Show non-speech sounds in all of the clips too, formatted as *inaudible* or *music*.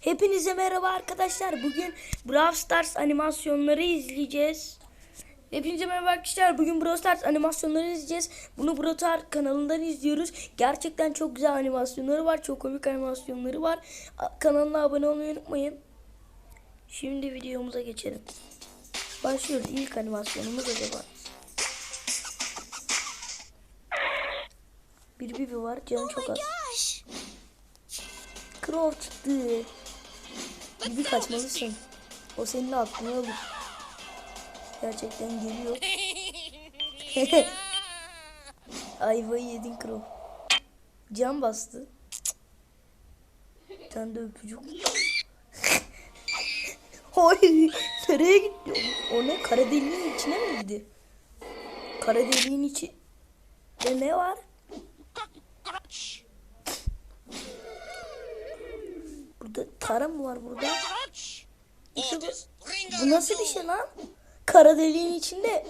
Hepinize merhaba arkadaşlar. Bugün Brawl Stars animasyonları izleyeceğiz. Hepinize merhaba arkadaşlar. Bugün Brawl Stars animasyonları izleyeceğiz. Bunu Brotar kanalından izliyoruz. Gerçekten çok güzel animasyonları var. Çok komik animasyonları var. Kanalına abone olmayı unutmayın. Şimdi videomuza geçelim. Başlıyoruz. İlk animasyonumuz acaba. Bir bibi var. Canı çok az. Crow çıktı. Bibi kaçmalısın. O senin aklını alır. Gerçekten geliyor. *laughs* *laughs* Ayvayı yedin Crow. Can bastı. Bir tane de öpücük. *laughs* Hayır. Nereye gitti? O, ne? Kara deliğin içine mi girdi? Kara deliğin içi... De ne var? Burada tara mı var burada? Bu, nasıl bir şey lan? Kara deliğin içinde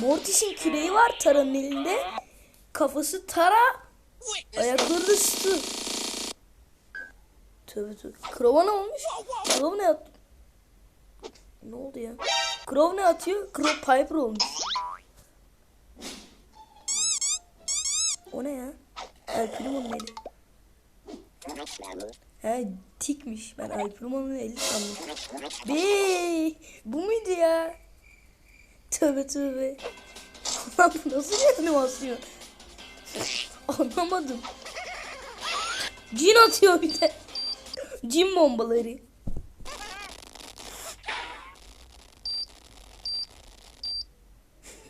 Mortis'in küreği var taranın elinde. Kafası tara, ayakları da sütü. Tövbe tövbe. Krova ne olmuş? Krov ne at? Ne oldu ya? Krov ne atıyor? Krov Piper olmuş. O ne ya? El Primo'nun eli. He tikmiş. Ben El Primo'nun eli sandım. Be, bu muydu ya? Tövbe tövbe. Lan bu nasıl bir animasyon? Anlamadım. Cin atıyor bir de. Cin bombaları.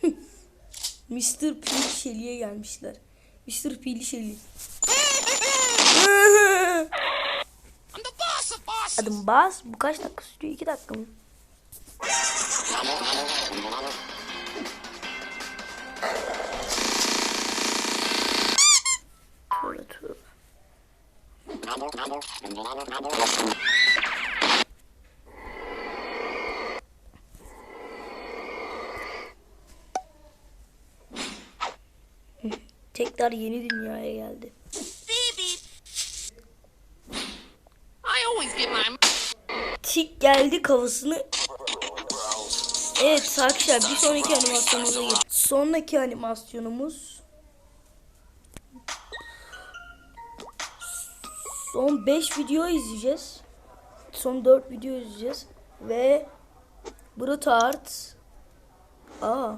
*laughs* Mr. Pili Şeli'ye gelmişler. Mr. Pili Adım Bas. Bu kaç dakika sürüyor? 2 dakika mı? *laughs* Tekrar yeni dünyaya geldi. I always get my. Tik geldi kafasını. Evet arkadaşlar bir sonraki animasyonumuza geç. Sonraki animasyonumuz son 5 video izleyeceğiz. Son 4 video izleyeceğiz ve Brutart Aa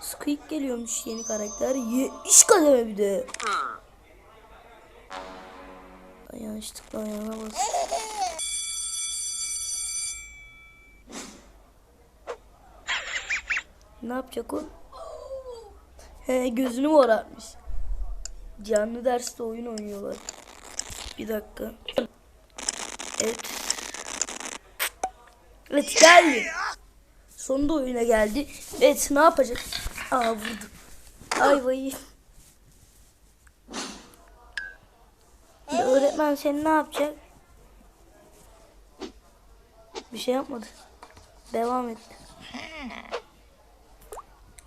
Squeak geliyormuş yeni karakter. 70 kademe bir de. Yanlışlıkla ayağına bastım. Ne yapacak o? He gözünü morartmış. Canlı derste oyun oynuyorlar. Bir dakika. Evet. Evet geldi. Sonunda oyuna geldi. Evet ne yapacak? Aa vurdu. Ayvayı. Ya öğretmen seni ne yapacak? Bir şey yapmadı. Devam etti.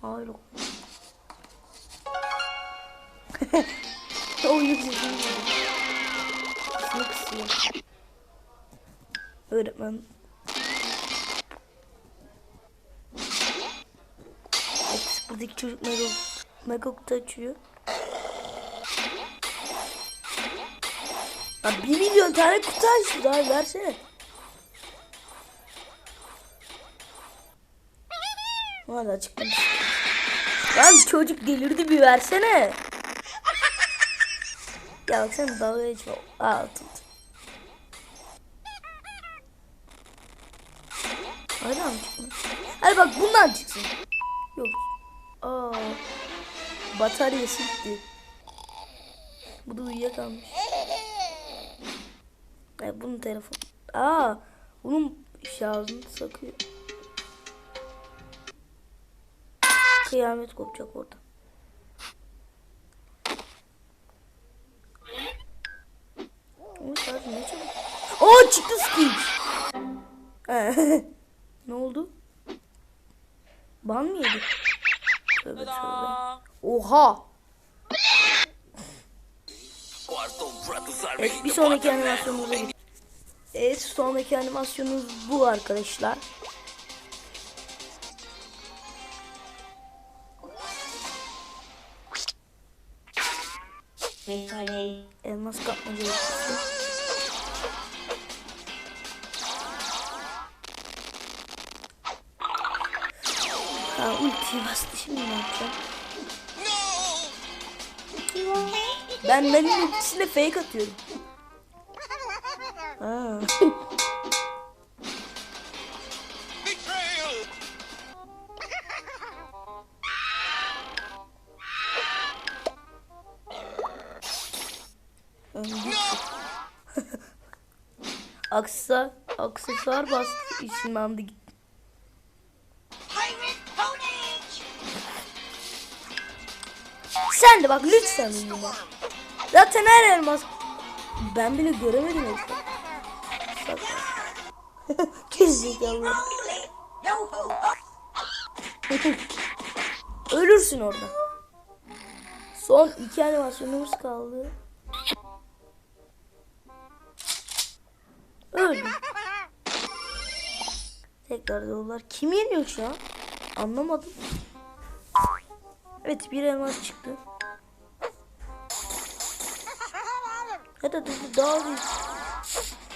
Hayır. o- duydum. Sesini kısıyor. Öğretmen. Evet, buradaki çocuk Megok, Megok'ta açıyor. Ya bir milyon tane kutu açtı daha versene. Hadi açıklamış. Lan çocuk delirdi bir versene. Ya sen dalga geçme. Aa tut. Hadi mı çıkmış? Hadi bak bundan çıksın. Yok. Aa. Bataryası gitti. Bu da uyuyakalmış. Ay bunun telefonu. Aa. Bunun şarjını sakıyor. Kıyamet kopacak orada. Ama şarjı ne çabuk. Oo çıktı Squeak. Ee, *laughs* ne oldu? Ban mı yedi? Tövbe tövbe. Oha. Evet bir sonraki animasyonumuza gidelim. Evet sonraki animasyonumuz bu arkadaşlar. Ha ultiyi bastı şimdi ne yapacağım? Ben benim ultisiyle fake atıyorum. Ha. *laughs* Aksesuar, aksesuar bastı ışınlandı gitti. Sen de bak lütfen uyuma. Zaten her elmas. Ben bile göremedim yoksa. *laughs* Gerizekalı. Ölürsün orada. Son iki animasyonumuz kaldı. Tekrar yollar. Kim yeniyor şu an? Anlamadım. Evet bir elmas çıktı. Hadi hadi, daha büyük.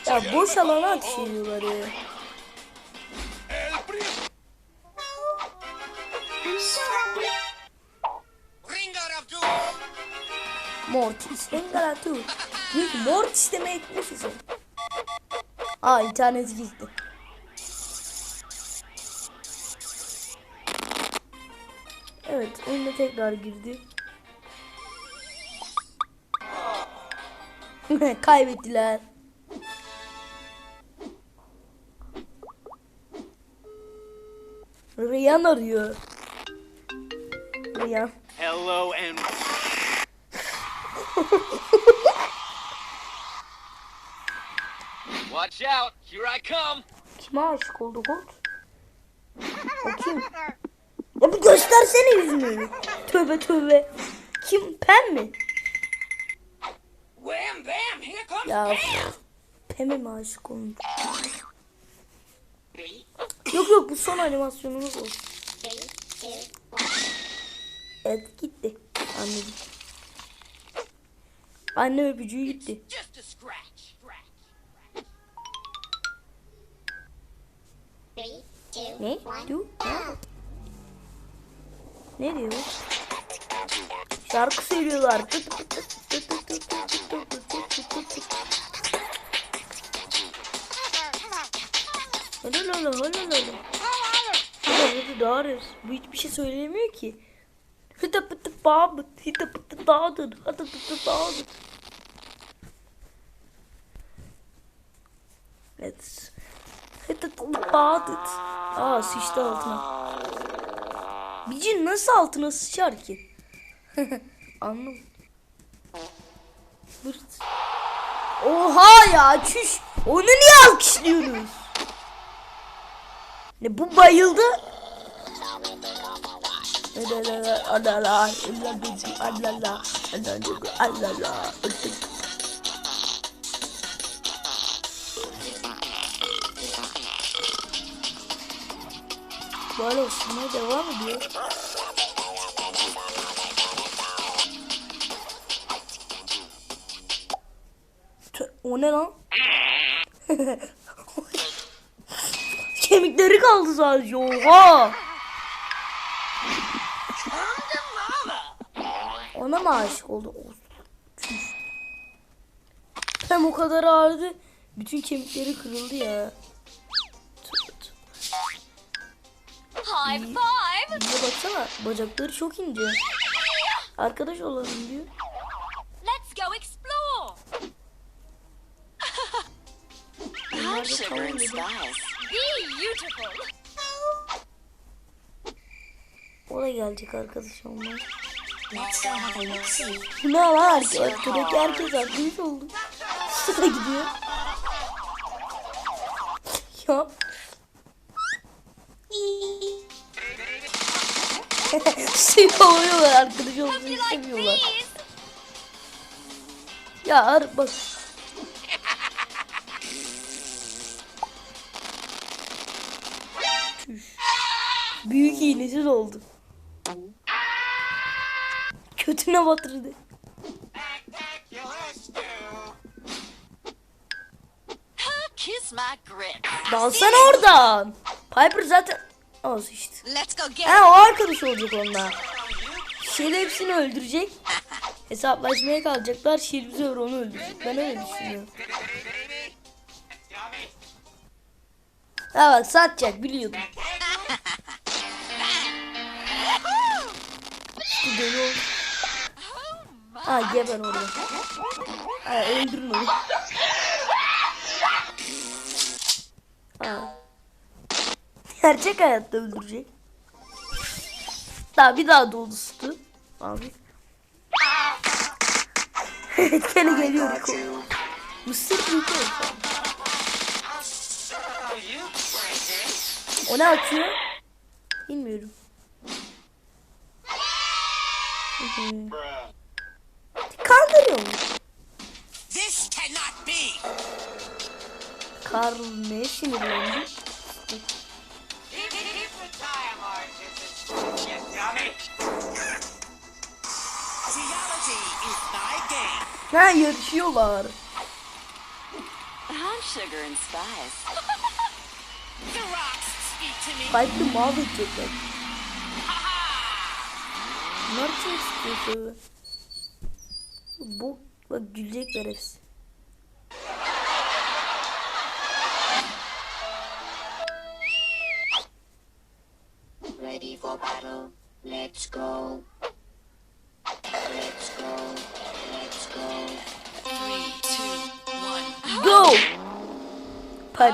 Ya boş alana ateş ediyorlar ya. Mortis. Engalatu. Büyük Mortis demek ne size? Aa internet gitti. Evet oyuna tekrar girdi. *laughs* Kaybettiler. Ryan arıyor. Ryan. Hello and watch out! Here I come! Kime aşık oldu Holt? O kim? *laughs* Ya bir göstersene yüzünü. Tövbe tövbe. Kim? Pem mi? Wham bam! Here comes Ya! Pem'e mi aşık olmuş? Yok yok bu son animasyonumuz olsun. Evet gitti. Anladım. Anne öpücüğü gitti. Ne? Diyor? Ne diyor? Şarkı söylüyorlar. Hadi lala hadi lala. Hadi dağırız. Bu hiçbir şey söylemiyor ki. Hıta pıtı babıt. Hıta pıtı dağıdın. Hıta pıtı dağıdın. Evet. Hıta pıtı dağıdın. Aa sıçtı altına. Bir nasıl altına sıçar ki? Anlamadım. Hırt. Oha ya çüş. Onu niye alkışlıyoruz? Ne bu bayıldı? Alala, alala, alala, alala, alala. Böyle ısınmaya devam ediyor. Tö- O ne lan? *laughs* Kemikleri kaldı sadece. Oha! Ona mı aşık oldu? Hem o kadar ağrıdı. Bütün kemikleri kırıldı ya. High five! Bir de baksana bacakları çok ince. Arkadaş olalım diyor. Let's go explore! Bunlar da tamam dedi. Beautiful! O da gelecek arkadaş onlar. *laughs* Ne arkadaş? Buradaki herkes arkadaş oldu. *laughs* Sıra gidiyor. *laughs* Ya. *laughs* Suyu kovuyorlar arkadaş like istemiyorlar. Ya ar bak. *laughs* Büyük iğnesiz oldu. Kötüne batırdı. Dalsana oradan. Piper zaten... Az işte. Ha o arkadaş olacak onunla. Şil hepsini öldürecek. Hesaplaşmaya kalacaklar. Şil bize onu öldürecek. Ben öyle düşünüyorum. Ha bak satacak biliyordum. Şu deli oldu. Ha geber orada. Ha öldürün onu. *laughs* Gerçek hayatta öldürecek. Daha bir daha dolu sütü. Abi. Evet *laughs* gene geliyor Rico. Mısır Rico. O ne atıyor? Bilmiyorum. Kaldırıyor mu? This cannot be. Karl neye sinirlendi? Ha yarışıyorlar. I'm sugar and spice. *laughs* The rocks speak to me. Pipe'ı mahvedecekler. Bunlar çok istiyor Bu bak gülecekler hepsi. Ready for battle. Let's go.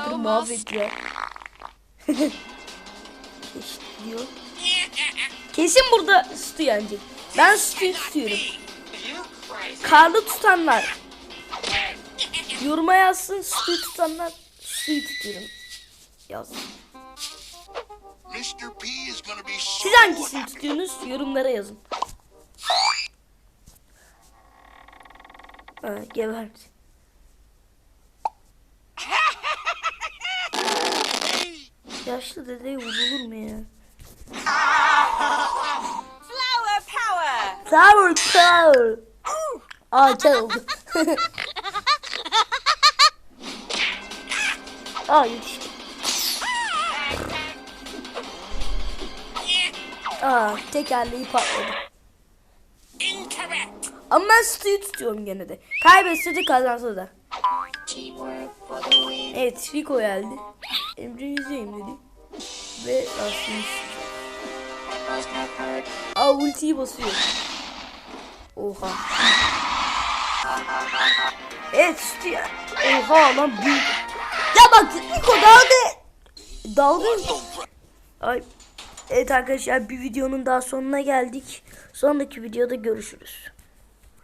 Mahvettiler. Keşke diyor. Kesin burada Stu yenecek. Ben Stu'yu tutuyorum. Karlı tutanlar. Yoruma yazsın Stu'yu tutanlar. Stu'yu tutuyorum. Yaz. Mr. P is gonna be so Siz hangisini tutuyorsunuz? Yorumlara yazın. Ha, geberdi. Yaşlı dedeye vurulur mu ya? Flower power. Tower Tower. Aa kel oldu. *laughs* Aa yetişti. Aa tekerleği patladı. Ama ben Stu'yu tutuyorum gene de. Kaybetse de kazansa da. Teamwork Evet Rico geldi. Emre yüzeyim dedi. Ve heard. Aa ultiyi basıyor. Oha. Evet Stu ya. Oha lan büyük. Ya bak Rico dalga. Dalga. Ay. Evet arkadaşlar bir videonun daha sonuna geldik. Sonraki videoda görüşürüz.